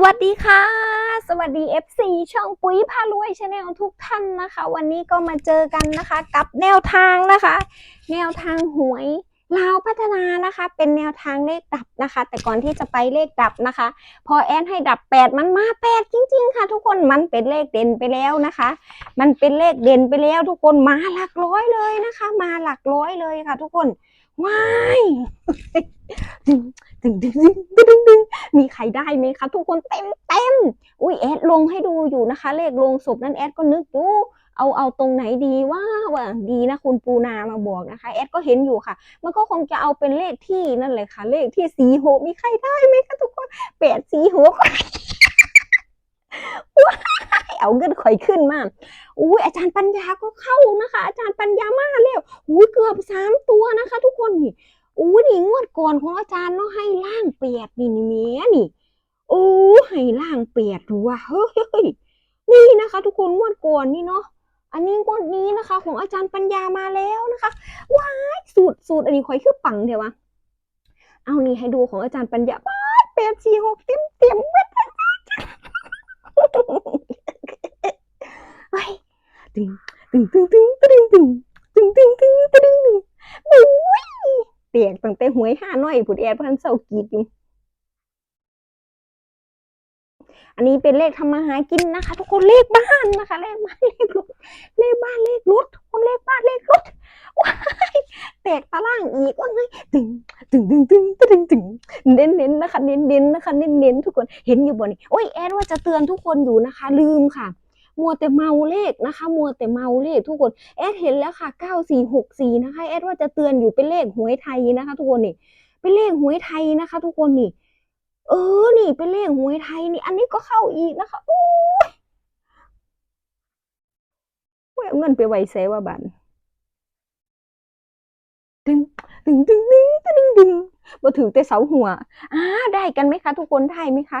วัสดีค่ะ สวัสดี FC ช่องปุ๋ยพารวยชาแนลทุกท่านนะคะ วันนี้ก็มาเจอกันนะคะ กับแนวทางนะคะ แนวทางหวยลาวพัฒนานะคะ เป็นแนวทางเลขดับนะคะ แต่ก่อนที่จะไปเลขดับนะคะ พอแอนให้ดับแปดมันมาแปดจริง ๆ ค่ะ ทุกคนมันเป็นเลขเด่นไปแล้วนะคะ มันเป็นเลขเด่นไปแล้ว ทุกคนมาหลักร้อยเลยนะคะ มาหลักร้อยเลยค่ะ ทุกคนว้าย ดึงดึงดึงดึงดึงดึงดึงมีใครได้ไหมคะทุกคนเต็มเต็มอุ้ยแอดลงให้ดูอยู่นะคะ เลขลงศพนั้นแอดก็นึกอยู่เอาเอาตรงไหนดีว่าว่าดีนะคุณปูนามาบอกนะคะ แอดก็เห็นอยู่ค่ะ มันก็คงจะเอาเป็นเลขที่นั่นเลยค่ะ เลขที่สีหกมีใครได้ไหมคะทุกคนแปดสีหกว้ายเอาเงินข่อยขึ้นมาอุ้ยอาจารย์ปัญญาก็เข้านะคะ อาจารย์ปัญญามากแล้วอุ้ยเกือบสามตัวนะคะ ทุกคนนี่ อุ้นี่งวดก่อนของอาจารย์เนาะให้ล่างเปียดนี่นี่เมียนี่โอ้ให้ล่างเปียดดูว่าเฮ้ยนี่นะคะ ทุกคนงวดก่อนนี่เนาะอันนี้งวดนี้นะคะ ของอาจารย์ปัญญามาแล้วนะคะว้ายสูตรสูตรอันนี้ข่อยคือปังเดี๋ยววะเอานี่ให้ดูของอาจารย์ปัญญาบ้าแปดสี่หกเต็มเต็มเม็ดเฮ้ยตึงตึงตึงตึงตึงตึงตึงตึงตึงตึงตึงตึงบุ้ย เตียกตั้งแต่หวยห้าน้อยผุดแอดพันเศร้ากีดอยู่อันนี้เป็นเลขทำมาหากินนะคะ ทุกคนเลขบ้านนะคะ เลขบ้านเลขรถเลขบ้านเลขรถทุกคนเลขบ้านเลขรถว้ายแตกตารางอีกว่าไงตึงตึงตึงตึงตึงตึงเน้นเน้นนะคะ เน้นเน้นนะคะ เน้นเน้นทุกคนเห็นอยู่บ่นี่โอ้ยแอดว่าจะเตือนทุกคนอยู่นะคะ ลืมค่ะ มัวแต่เมาเลขนะคะ มัวแต่เมาเลขทุกคนแอดเห็นแล้วค่ะ 9464 นะคะ แอดว่าจะเตือนอยู่เป็นเลขหวยไทยนะคะ ทุกคนนี่ เป็นเลขหวยไทยนะคะ ทุกคนนี่ เออ นี่เป็นเลขหวยไทยนี่ อันนี้ก็เข้าอีกนะคะโอ้ยโอ้ยเอาเงินไปไว้เซว่าบันดึงดึงดึงดึงดึงดึงมาถือแต่เสาหัวอ่าได้กันไหมคะ ทุกคนได้ไหมคะ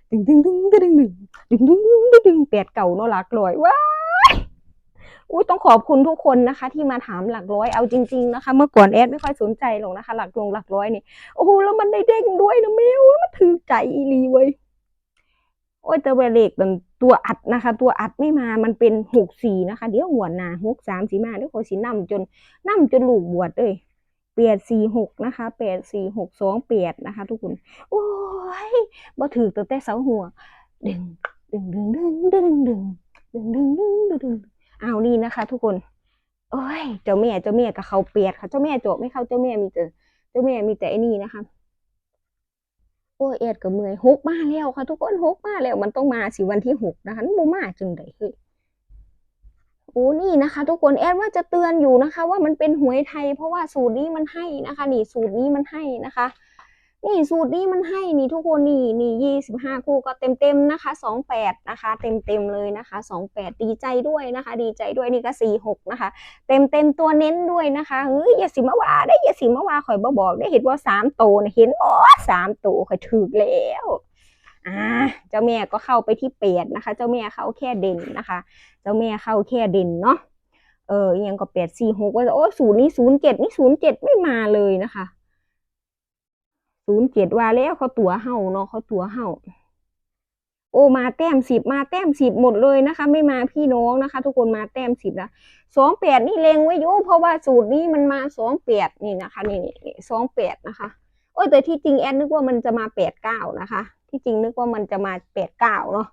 ดึงดึงดึงดึงดึงดึงดึงดึงดึงดึงแปดเก่าเนาะหลักร้อยว้าอุ้ยต้องขอบคุณทุกคนนะคะ ที่มาถามหลักร้อยเอาจริง ๆนะคะ เมื่อก่อนแอดไม่ค่อยสนใจหรอกนะคะ หลักลงหลักร้อยนี่โอ้โหแล้วมันได้เด้งด้วยนะแมวมันถือใจอีลีเว้ยโอ้ยแต่เวลาเลขมันตัวอัดนะคะ ตัวอัดไม่มามันเป็นหกสี่นะคะ เดี๋ยวหัวหน้าหกสามสีมาเดี๋ยวขอสีนํจนนํจนลูกบวชเลย ปดสี่หกนะคะแปดสี่หกสองแปดนะคะ ทุกคนโอ้ยบ่ถือตั้งแต่เสาหัวดึงดึงดึงดึงดึงดึงดึงดึงดึงดึงดึงเอานี่นะคะ ทุกคนโอ้ยเจ้าแม่เจ้าแม่กับเขาเปียดค่ะ เจ้าแม่โจบไม่เข้าเจ้าแม่มีแต่เจ้าแม่มีแต่ไอ้นี่นะคะโอ้ยเอ็ดกับเมื่อยหกมาแล้วค่ะ ทุกคนหกมาแล้วมันต้องมาสิวันที่หกนะคะมันบ่มาจึงไดเฮ้ย โอ้นี่นะคะ ทุกคนแอดว่าจะเตือนอยู่นะคะ ว่ามันเป็นหวยไทย เพราะว่าสูตรนี้มันให้นะคะ นี่สูตรนี้มันให้นะคะ นี่สูตรนี้มันให้นี่ทุกคนนี่นี่ยี่สิบห้าคู่ก็เต็มเต็มนะคะสองแปดนะคะ เต็มเต็มเลยนะคะสองแปดดีใจด้วยนะคะ ดีใจด้วยนี่ก็สี่หกนะคะ เต็มเต็มตัวเน้นด้วยนะคะเฮ้ยอย่าสิมาว่าได้อย่าสิมาว่าข่อยบอกได้เห็นว่าสามโตนะเห็นบ่สามโตวข่อยถูกแล้ว อ่าเจ้าแม่ก็เข้าไปที่เปดนะคะ เจ้าแม่เข้าแค่เด่นนะคะ เจ้าแม่เข้าแค่เด่นเนาะเออยังก็แปดสี่หกว่าโอ้ศูนย์นี้ศูนย์เจ็ดนี่ศูนย์เจ็ดไม่มาเลยนะคะศูนย์เจ็ดว่าแล้วเขาตัวเห่าเนาะเขาตัวเห่าโอ้มาแต้มสิบมาแต้มสิบหมดเลยนะคะ ไม่มาพี่น้องนะคะ ทุกคนมาแต้มสิบนะสองแปดนี่เลงไว้อยู่เพราะว่าสูตรนี้มันมาสองแปดนี่นะคะ นี่นี่สองแปดนะคะ โอ้แต่ที่จริงแอนนึกว่ามันจะมาแปดเก้านะคะ ที่จริงนึกว่ามันจะมาแปดเก้าเนาะ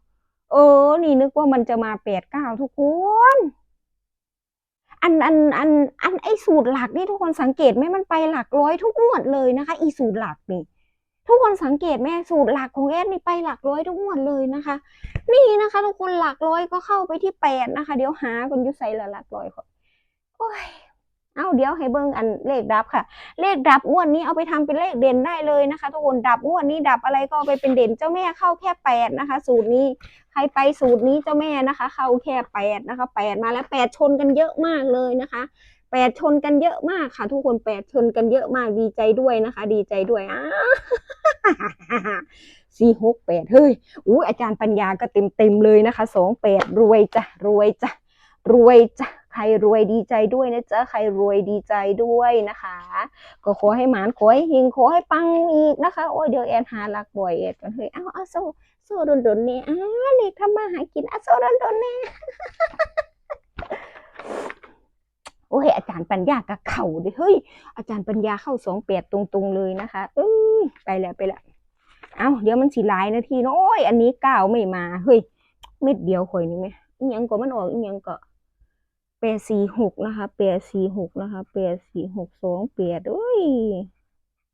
เออ นี่นึกว่ามันจะมาแปดเก้าทุกคนอันอันอันอันไอสูตรหลักนี่ทุกคนสังเกตไหมมันไปหลักร้อยทุกงวดเลยนะคะ อีสูตรหลักนี่ทุกคนสังเกตไหมสูตรหลักของแอดนี่ไปหลักร้อยทุกงวดเลยนะคะ นี่นะคะ ทุกคนหลักร้อยก็เข้าไปที่แปดนะคะ เดี๋ยวหาคนยุใส่ละหลักร้อยก่อนโอ้ย เอ้าเดี๋ยวให้เบิ่งอันเลขดับค่ะ เลขดับงวดนี้เอาไปทำเป็นเลขเด่นได้เลยนะคะ ทุกคนดับงวดนี้ดับอะไรก็ไปเป็นเด่นเจ้าแม่เข้าแค่แปดนะคะ สูตรนี้ใครไปสูตรนี้เจ้าแม่นะคะ เข้าแค่แปดนะคะแปดมาแล้วแปดชนกันเยอะมากเลยนะคะแปดชนกันเยอะมากค่ะ ทุกคนแปดชนกันเยอะมากดีใจด้วยนะคะ ดีใจด้วยอ้าสี่หกแปดเฮ้ยอู้อาจารย์ปัญญาก็เต็มเต็มเลยนะคะสองแปดรวยจ้ะรวยจ้ะรวยจ้ะ รรวยดีใจด้วยนะจ๊ะใครรวยดีใจด้วยนะคะ ก็ขอให้หมานขอให้เฮงขอให้ปังอีกนะคะโอ้ยเดี๋ยวแอนหาลักบ่อยแอนกันเฮ้ยเอาเอาโซโซดนดนเนี่ยอ้าเล็กทำมาหากินอะโซดนดนเนี่ยโอ้ยอาจารย์ปัญญากับเข่าดิเฮ้ยอาจารย์ปัญญาเข้าสองแปดตรงๆเลยนะคะเอ้ยไปแล้วไปแล้วเอาเดี๋ยวมันสีลายนาทีนอะโอ้ยอันนี้ก้าวไม่มาเฮ้ยเม็ดเดียวข่อยนี่ไหมอีหยังก็มันออกอีหยังก็ แปดสี่หกนะคะแปดสี่หกนะคะแปดสี่หกสองแปดเอ้ย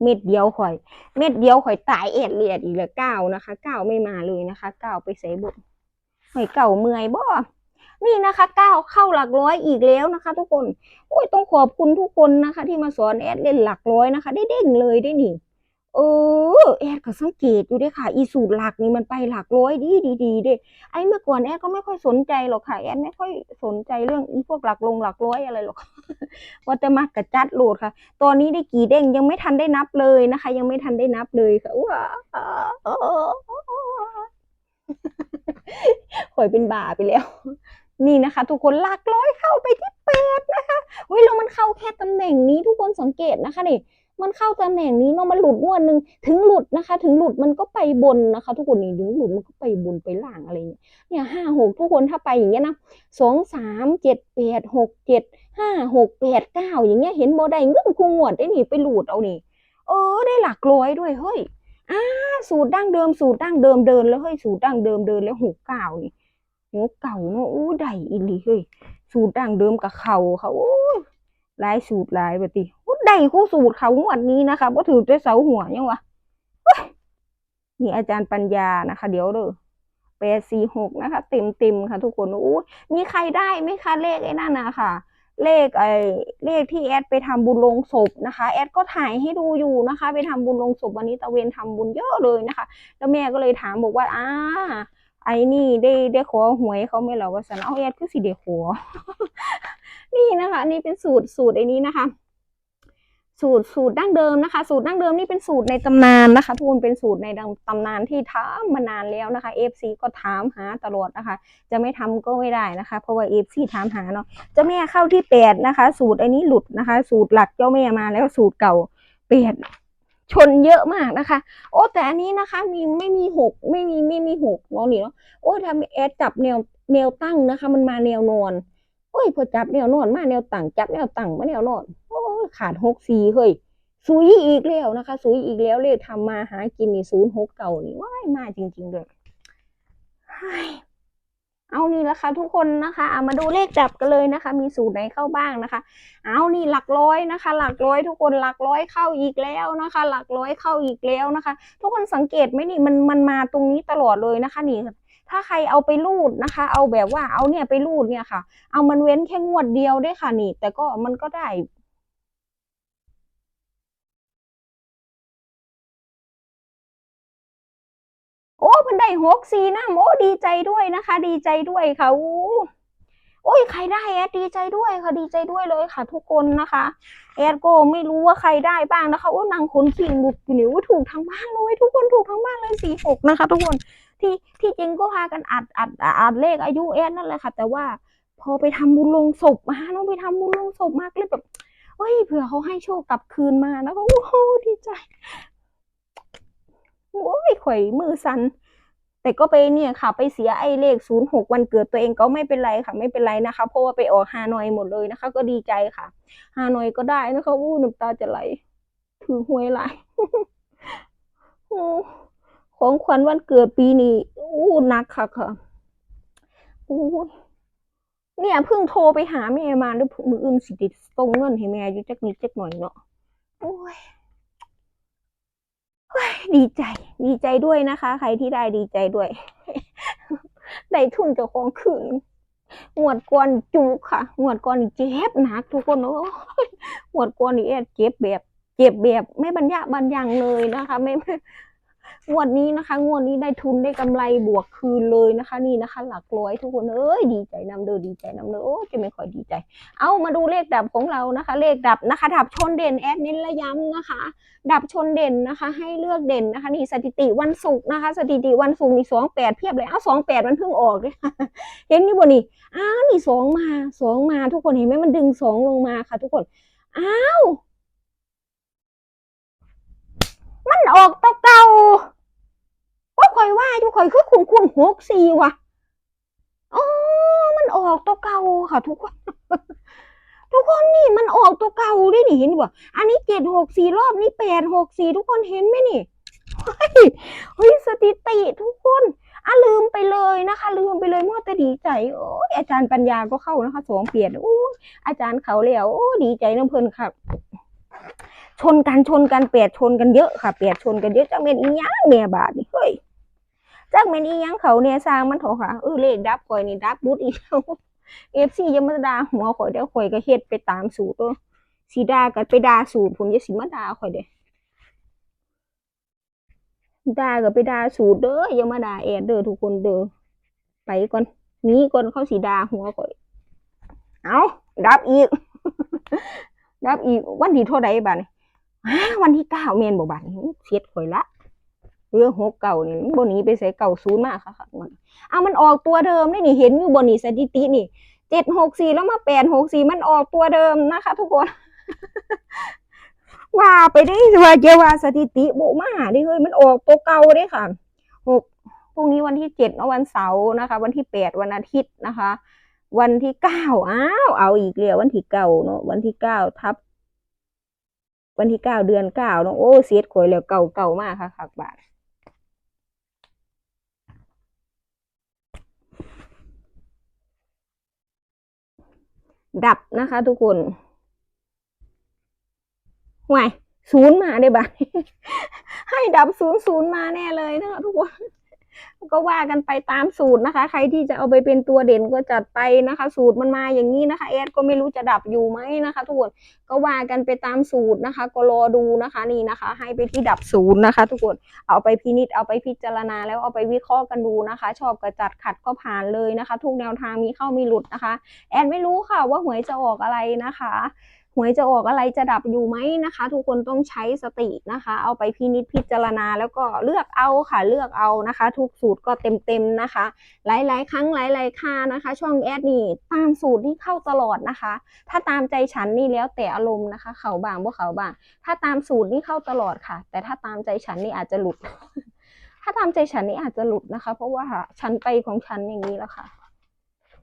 เม็ดเดียวข่อย เม็ดเดียวข่อยตายเอ็ดเลียดอีกแล้วเก้านะคะเก้าไม่มาเลยนะคะเก้าไปใส่บุญข่อยเก่าเมื่อยบ่นี่นะคะเก้าเข้าหลักร้อยอีกแล้วนะคะ ทุกคนโอ้ยต้องขอบคุณทุกคนนะคะ ที่มาสอนแอดเล่นหลักร้อยนะคะ ได้เด้งเลยได้หนี่ เออแอดก็สังเกตอยู่ด้วยค่ะ อีสูตรหลักนี่มันไปหลักร้อยดีดีดีเด้ไอ้เมื่อก่อนแอดก็ไม่ค่อยสนใจหรอกค่ะแอดไม่ค่อยสนใจเรื่องอีพวกหลักลงหลักร้อยอะไรหรอกว่าแต่มากระจัดโหลดค่ะ ตอนนี้ได้กี่เด้งยังไม่ทันได้นับเลยนะคะ ยังไม่ทันได้นับเลยค่ะว้าข่อยเป็นบ่าไปแล้ว นี่นะคะ ทุกคนหลักร้อยเข้าไปที่แปดนะคะเฮ้ยแล้วมันเข้าแค่ตำแหน่งนี้ทุกคนสังเกตนะคะนี่ มันเข้าตำแหน่งนี้เนาะมันหลุดงวดหนึ่งถึงหลุดนะคะ ถึงหลุดมันก็ไปบนนะคะ ทุกคนนี่ถึงหลุดมันก็ไปบนไปล่างอะไรเนี่ยเนี่ยห้าหกทุกคนถ้าไปอย่างเงี้ยนะสองสามเจ็ดแปดหกเจ็ดห้าหกแปดเก้าอย่างเงี้ยเห็นโบได้เงินคูงวดได้นี่ไปหลุดเอานี่เออได้หลักร้อยด้วยเฮ้ยอ่าสูตรดั้งเดิมสูตรดั้งเดิมเดินแล้วเฮ้ยสูตรดั้งเดิมเดินแล้วหกเก้านี่หกเก่าเนาะอู้ได้อีหลีเฮ้ยสูตรดั้งเดิมกับเขาเขาโอ้ หลายสูตรหลายแบบนี้อู้ได้คู่สูตรเขางวดนี้นะคะก็ถือด้วยเสาหัวยังวะนี่อาจารย์ปัญญานะคะ เดี๋ยวเด้อแปดสี่หกนะคะ เต็มเต็มค่ะ ทุกคนอู้มีใครได้ไหมคะเลขไอ้นั่นนะค่ะเลขไอ้เลขที่แอดไปทำบุญลงศพนะคะ แอดก็ถ่ายให้ดูอยู่นะคะ ไปทำบุญลงศพวันนี้ตะเวนทำบุญเยอะเลยนะคะ แล้วแม่ก็เลยถามบอกว่าอ่าไอ้นี่ได้ได้ขอหวยเขาไหม่เหรอว่าสันเอาแอดคือสิเดขอ นี่นะคะนี่เป็นสูตรสูตรไอ้นี้นะคะ สูตรสูตรดั้งเดิมนะคะ สูตรดั้งเดิมนี่เป็นสูตรในตำนานนะคะ ทุกคนเป็นสูตรในตำนานที่ทำมานานแล้วนะคะ FC ก็ถามหาตลอดนะคะ จะไม่ทำก็ไม่ได้นะคะ เพราะว่า FC ถามหาเนาะเจ้าแม่เข้าที่แปดนะคะ สูตรไอ้นี้หลุดนะคะ สูตรหลักเจ้าแม่มาแล้วสูตรเก่าแปดชนเยอะมากนะคะ โอ้แต่อันนี้นะคะมีไม่มีหกไม่มีไม่มีหกเนาะนี่เนาะโอ้ทำแอดจับแนวแนวตั้งนะคะ มันมาแนวนอน โอ้ยพอจับแนวนอนมาแนวตั้งจับแนวตั้งมาแนวนอนโอ้ยขาดหกสี่เฮ้ยซุยอีกแล้วนะคะซุยอีกแล้วเลขทำมาหากินนี่ศูนย์หกเก่านี่ว้ายมาจริงๆเลยเฮ้ยเอานี่ละคะทุกคนนะคะเอามาดูเลขจับกันเลยนะคะ มีสูตรไหนเข้าบ้างนะคะ เอานี่หลักร้อยนะคะ หลักร้อยทุกคนหลักร้อยเข้าอีกแล้วนะคะ หลักร้อยเข้าอีกแล้วนะคะ ทุกคนสังเกตไหมนี่มันมันมาตรงนี้ตลอดเลยนะคะ นี่ ถ้าใครเอาไปรูดนะคะ เอาแบบว่าเอาเนี่ยไปรูดเนี่ยค่ะ เอามันเว้นแค่งวดเดียวได้วยค่ะนี่ แต่ก็มันก็ได้โอ้เพิ่นได้หกสี่นะโอ้ดีใจด้วยนะคะ ดีใจด้วยค่ะอู้โอ้ยใครได้แอดดีใจด้วยค่ะดีใจด้วยเลยค่ะ ทุกคนนะคะแอดก็ไม่รู้ว่าใครได้บ้างนะคะโอ้นางขนขิงบุกอยู่นี่ว่าถูกทั้งบ้านเลยทุกคนถูกทั้งบ้านเลยสี่หกนะคะ ทุกคน ที่ที่จริงก็พากันอัดอัดอัดเลขอายุแอดนั่นแหละค่ะ แต่ว่าพอไปทำบุญลงศพมาน้องไปทำบุญลงศพมากเลยแบบเฮ้ยเผื่อเขาให้โชคกลับคืนมานะคะโอ้โหดีใจโอ้ยข่อยมือสั่นแต่ก็ไปเนี่ยค่ะ ไปเสียไอ้เลขศูนย์หกวันเกิดตัวเองก็ไม่เป็นไรค่ะ ไม่เป็นไรนะคะ เพราะว่าไปออกฮานอยหมดเลยนะคะ ก็ดีใจค่ะฮานอยก็ได้นะคะอู้น้ำตาจะไหลถือหวยหล ของขวัญวันเกิดปีนี้อู้หนักค่ะค่ะอู้เนี่ยเพิ่งโทรไปหาแม่มาด้วยมืออื่นสิติดส่งเงินให้แม่อยู่จักนิดจักหน่อยเนาะโอ้ยเฮ้ยดีใจ ดีใจด้วยนะคะ ใครที่ได้ดีใจด้วย ได้ทุนเจ้าของคืนงวดก่อนจุกค่ะงวดก่อนเจ็บหนักทุกคนโอ้ยงวดก่อนนี่แอดเจ็บแบบ เจ็บแบบ ไม่บรรยะบรรยังเลยนะคะ ไม่ งวดนี้นะคะ งวดนี้ได้ทุนได้กำไรบวกคืนเลยนะคะ นี่นะคะ หลักร้อยทุกคนเอ้ยดีใจนำเด้อดีใจนำเด้อโอ้จะไม่ค่อยดีใจ เอามาดูเลขดับของเรานะคะ เลขดับนะคะ ดับชนเด่นแอดเน้นและย้ำนะคะ ดับชนเด่นนะคะ ให้เลือกเด่นนะคะ นี่สถิติวันศุกร์นะคะ สถิติวันศุกร์นี่สองแปดเพียบเลยเอ้าสองแปดมันเพิ่งออกเลยเห็นนี่บ่นี่อ้าวนี่สองมาสองมาทุกคนเห็นไหมมันดึงสองลงมาค่ะ ทุกคนอ้าวมันออกตัวเก่าว่าคอยว่าอยู่คอยคือคุ้มคุ้ม หกสี่ว่ะอ๋อมันออกตัวเก่าค่ะ ทุกคน ทุกคนนี่มันออกตัวเก่าด้วยนี่เห็นบ่อันนี้เจ็ดหกสี่รอบนี้แปดหกสี่ทุกคนเห็นไหมนี่เฮ้ยเฮ้ยสถิติทุกคนอะลืมไปเลยนะคะ ลืมไปเลยมั่วแต่ดีใจโอ้ยอาจารย์ปัญญาก็เข้านะคะสองเปลี่ยนโอ้ยอาจารย์เขาแล้วโอ้ดีใจน้ำเพลินค่ะชนกันชนกันเปียดชนกันเยอะค่ะเปียดชนกันเยอะจังเม็นอีหยังเมียบาทนี่ จังเม็นอีหยังเขาเนี่ยสร้างมันเถอะค่ะเออเลขดับข่อยนี่ดับบุดอีกแล้วเอฟซียังมาด่าหัวข่อยเด้อข่อยก็เฮ็ดไปตามสูตรเด้อสีด่าก็ไปด่าสูตรผมจะสิมาด่าข่อยเด้ด่าก็ไปด่าสูตรเด้ออย่ามาด่าแอดเด้อทุกคนเด้อไปก่อนหนี้ก่อนเขาสิด่าหัวข่อย เอาดับอีกดับอีกวันที่เท่าใดบัดนี้อ้าวันที่เก้าเมนบ่บัดนี้เสียดข่อยละ เรื่องหกเก่านี่มันนี้ไปใส่เก่าศูนย์มากค่ะค่ะมันเอามันออกตัวเดิมนี่นี่เห็นอยู่บนนี่สถิตินี่เจ็ดหกสี่แล้วมาแปดหกสี่มันออกตัวเดิมนะคะ ทุกคน ว่าไปได้ว่าเจว่าสถิติโบมาดิเฮ้ยมันออกตัวเก่าเด้ค่ะหกพรุ่งนี้วันที่เจ็ดวันเสาร์นะคะ วันที่แปดวันอาทิตย์นะคะ วันที่เก้าอ้าวเอาอีกแล้ววันที่เก้าเนาะวันที่เก้าทับวันที่เก้าเดือนเก้าเนาะโอ้เสียดข่อยแล้วเก่าเก่ามากค่ะคักบาท ดับนะคะทุกคนห่วยศูนย์มาได้บ้างให้ดับศูนย์ศูนย์มาแน่เลยนะคะทุกคน ก็ว่ากันไปตามสูตรนะคะ ใครที่จะเอาไปเป็นตัวเด่นก็จัดไปนะคะ สูตรมันมาอย่างนี้นะคะแอดก็ไม่รู้จะดับอยู่ไหมนะคะ ทุกคนก็ว่ากันไปตามสูตรนะคะ ก็รอดูนะคะนี่นะคะ ให้ไปที่ดับศูนย์นะคะ ทุกคนเอาไปพินิจเอาไปพิจารณา แล้วเอาไปวิเคราะห์กันดูนะคะ ชอบก็จัดขัดก็ผ่านเลยนะคะ ทุกแนวทางมีเข้ามีหลุดนะคะ แอนไม่รู้ค่ะว่าหวยจะออกอะไรนะคะ หวยจะออกอะไรจะดับอยู่ไหมนะคะ ทุกคนต้องใช้สตินะคะ เอาไปพินิจพิจารณาแล้วก็เลือกเอาค่ะเลือกเอานะคะ ทุกสูตรก็เต็มๆนะคะ หลายๆ ครั้งหลายๆค่านะคะ ช่องแอดนี่ตามสูตรนี่เข้าตลอดนะคะ ถ้าตามใจฉันนี่แล้วแต่อารมณ์นะคะ เขาบางบ่เขาบาง ถ้าตามสูตรนี่เข้าตลอดค่ะ แต่ถ้าตามใจฉันนี่อาจจะหลุด ถ้าตามใจฉันนี่อาจจะหลุดนะคะ เพราะว่าฉันไปของฉันอย่างนี้แล้วค่ะ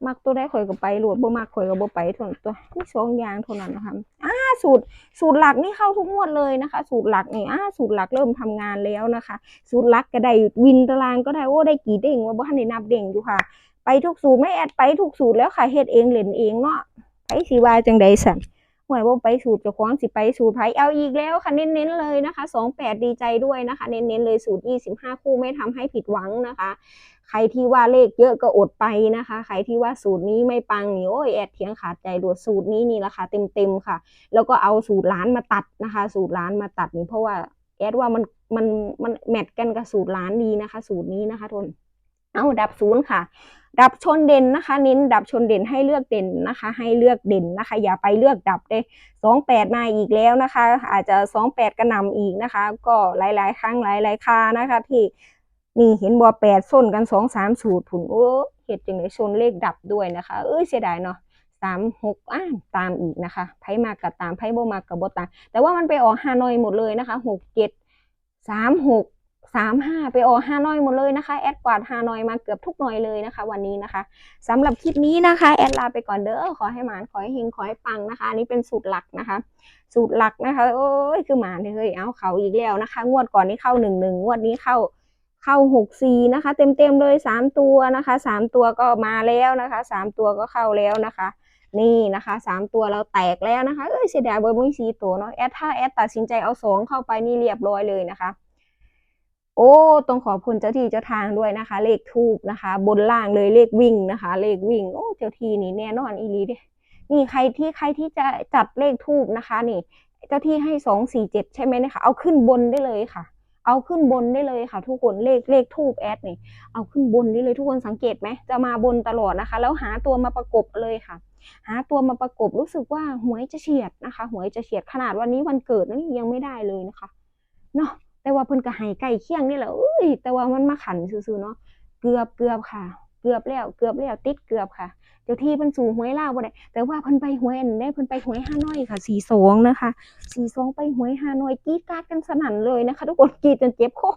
มักตัวได้ข่อยก็ไปโหลดบ่มักข่อยก็บ่ไปท่านั้นตัวมีสองอย่างเท่านั้นนะคะอ่าสูตรสูตรหลักนี่เข้าทุกงวดเลยนะคะ สูตรหลักนี่อ่าสูตรหลักเริ่มทำงานแล้วนะคะ สูตรหลักก็ได้วินตารางก็ได้โอ้ได้กี่เด้งว่าบ่ทันได้นับเด้งอยู่ค่ะ ไปทุกสูตรไม่แอดไปทุกสูตรแล้วค่ะเฮ็ดเองเล่นเองเนาะไปสิว่าจังไดสั่น ห่วยบ่ไปสูตรเจ้าของสิไปสูตรไผเอาอีกแล้วค่ะเน้นๆเลยนะคะ28 ดีใจด้วยนะคะ เน้นๆเลยสูตร 25 คู่ไม่ทำให้ผิดหวังนะคะ ใครที่ว่าเลขเยอะก็อดไปนะคะ ใครที่ว่าสูตรนี้ไม่ปังนี่โอ้ยแอดเถียงขาดใจดวดสูตรนี้นี่ราคาเต็มๆค่ะ แล้วก็เอาสูตรร้านมาตัดนะคะ สูตรร้านมาตัดนี่เพราะว่าแอดว่ามันมันมันแมทกันกับสูตรร้านดีนะคะ สูตรนี้นะคะทุน เอาดับศูนย์ค่ะ ดับชนเด่นนะคะ เน้นดับชนเด่นให้เลือกเด่นนะคะ ให้เลือกเด่นนะคะ อย่าไปเลือกดับเด้สองแปดมาอีกแล้วนะคะ อาจจะสองแปดกระนำอีกนะคะ ก็หลายๆ ครั้งหลายๆคานะคะ ที่นี่เห็นบัวแปดส้นกันสองสามสูตรผุนโอ้เห็ดจึงได้ชนเลขดับด้วยนะคะ เอ้ยเสียดายเนาะสามหกอ่าตามอีกนะคะไพ่มากกับตามไพ่บ่มากกับบตามแต่ว่ามันไปออกฮานอยหมดเลยนะคะหกเจ็ดสามหก สามห้าไปออกฮานอยหมดเลยนะคะ แอดกวาดฮานอยมาเกือบทุกหน่อยเลยนะคะ วันนี้นะคะสำหรับคลิปนี้นะคะ แอดลาไปก่อนเด้อขอให้หมานขอให้เฮงขอให้ปังนะคะ อันนี้เป็นสูตรหลักนะคะ สูตรหลักนะคะ โอ้ยคือหมานเฮ้ยเอาเขาอีกแล้วนะคะ งวดก่อนนี้เข้าหนึ่งหนึ่งงวดนี้เข้าเข้าหกสี่นะคะ เต็มเต็มเลยสามตัวนะคะสามตัวก็มาแล้วนะคะสามตัวก็เข้าแล้วนะคะนี่นะคะสามตัวเราแตกแล้วนะคะ เอ้ยเสียดายเบอร์มุ้ยสีตัวเนาะแอดถ้าแอดตัดสินใจเอาสองเข้าไปนี่เรียบร้อยเลยนะคะ โอ้ต้องขอบคุณเจ้าที่เจ้าทางด้วยนะคะ เลขทูบนะคะ บนล่างเลยเลขวิ่งนะคะ เลขวิ่งโอ้เจ้าที่นี่แน่นอนอีลีเด้นี่ใครที่ใครที่จะจัดเลขทูบนะคะนี่ เจ้าที่ให้สองสี่เจ็ดใช่ไหมนะคะ เอาขึ้นบนได้เลยค่ะ เอาขึ้นบนได้เลยค่ะ ทุกคนเลขเลขทูบแอดนี่เอาขึ้นบนได้เลยทุกคนสังเกตไหมจะมาบนตลอดนะคะ แล้วหาตัวมาประกบเลยค่ะ หาตัวมาประกบรู้สึกว่าหวยจะเฉียดนะคะ หวยจะเฉียดขนาดวันนี้วันเกิดนั่ยังไม่ได้เลยนะคะเนาะ แต่ว่าเพิ่นก็ให้ใกล้เคียงนี่แหละอุ้ยแต่ว่ามันมาขันซื่อๆเนาะเกือบเกือบค่ะ เกือบแล้วเกือบแล้วติดเกือบค่ะ เจ้าที่เพิ่นสู่หวยลาวบ่ได้แต่ว่าเพิ่นไปหวยอันได้เพิ่นไปหวยฮานอยค่ะ42นะคะ42ไปหวยฮานอยกรีดกราดกันสนั่นเลยนะคะ ทุกคนกรีดจนเจ็บคอ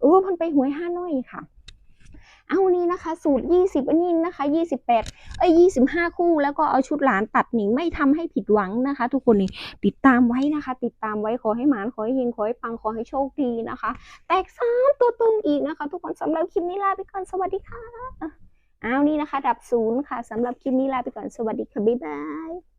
เออเพิ่นไปหวยฮานอยค่ะ เอานี้นะคะ สูตร 20 อันนี้นะคะ 28 เอ้ย25 คู่ แล้วก็เอาชุดหลานตัดหนิงไม่ทำให้ผิดหวังนะคะ ทุกคนนี่ติดตามไว้นะคะ ติดตามไว้ขอให้หมานขอให้เฮงขอให้ปังขอให้โชคดีนะคะ แตกสามตัวตรงอีกนะคะ ทุกคนสำหรับคลิปนี้ลาไปก่อนสวัสดีค่ะเอานี่นะคะ ดับศูนย์ค่ะสำหรับคลิปนี้ลาไปก่อนสวัสดีค่ะบ๊ายบาย